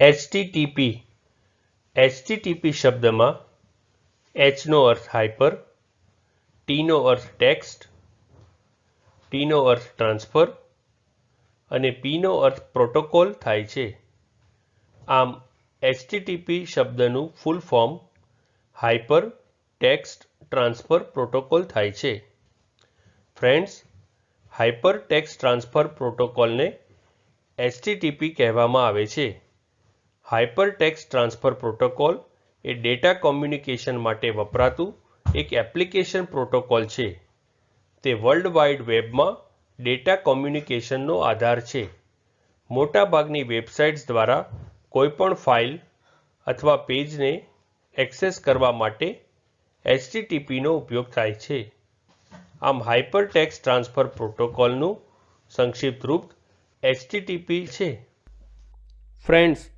HTTP HTTP શબ્દમાં એચનો અર્થ હાઇપર ટીનો અર્થ ટેક્સ્ટ ટીનો અર્થ ટ્રાન્સફર અને પીનો અર્થ પ્રોટોકોલ થાય છે. આમ એચટીટીપી શબ્દનું full form hyper text transfer protocol થાય છે. ફ્રેન્ડ્સ હાઇપર ટેક્સ્ટ ટ્રાન્સફર પ્રોટોકોલને એચટીટીપી કહેવામાં આવે છે. હાઇપર ટેક્સ્ટ ટ્રાન્સફર પ્રોટોકોલ એ ડેટા કોમ્યુનિકેશન માટે વપરાતું એક એપ્લિકેશન પ્રોટોકોલ છે. તે વર્લ્ડ વાઇડ વેબમાં ડેટા કોમ્યુનિકેશનનો આધાર છે. મોટાભાગની વેબસાઇટ્સ દ્વારા કોઈપણ ફાઇલ અથવા પેજને એક્સેસ કરવા માટે એચટીટીપીનો ઉપયોગ થાય છે. આમ હાઇપર ટેક્સ્ટ ટ્રાન્સફર પ્રોટોકોલનું સંક્ષિપ્ત રૂપ એચટીટીપી છે. ફ્રેન્ડ્સ